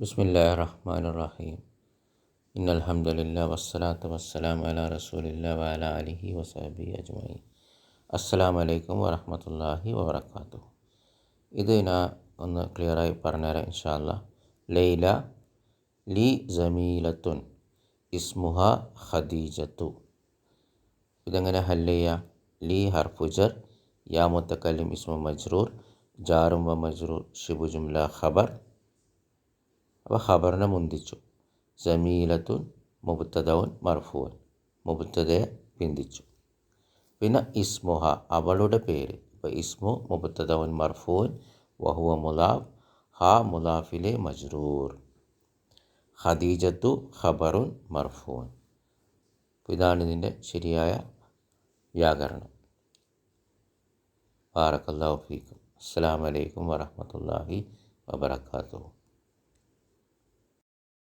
ബിസ്മില്ലാ റഹ്മാൻ റഹീം ഇന്നൽഹമ്മദില്ല വസ്സലാത്ത് വസ്സലാം അല റസൂലില്ല വാല അലിഹി വസാബി അജ്മൈ അസ്സലാം വലൈക്കും വറഹമത്തല്ലാഹി വാബർക്കാത്തു ഇത് ഞാൻ ഒന്ന് ക്ലിയറായി പറഞ്ഞുതരാം ഇൻഷാല്ല ലൈല ലി ജമീലത്തുൻ ഇസ്മുഹ ഖദീജത്തു. ഇതെങ്ങനെ ഹല്ലയ്യ ലി ഹർഫുജർ യാ മുത്തക്കല്ലിം ഇസ്മു മജ്റൂർ ജാറും വ മജ്റൂർ ഷിബു ജുംല ഖബർ അപ്പോൾ ഖബറിനെ മുന്തിച്ചു. ജമീലത്തുൻ മുബത്തദവൻ മർഫുവൻ മുബത്തതയെ പിന്തിച്ചു. പിന്നെ ഇസ്മുഹ അവളുടെ പേര്. ഇപ്പോൾ ഇസ്മു മുബത്തദവൻ മർഫൂൻ വഹുവ മുലാബ് ഹ മുലാഫിലെ മജ്റൂർ. ഖദീജത്തു ഖബറുൻ മർഫൂൻ ഇതാണ് ഇതിന്റെ ശരിയായ വ്യാകരണം. ബാറക്കല്ലാഹു ഫീക്കും. അസ്സാം വലൈക്കും വറഹമത്തല്ലാഹി വബർക്കാത്തു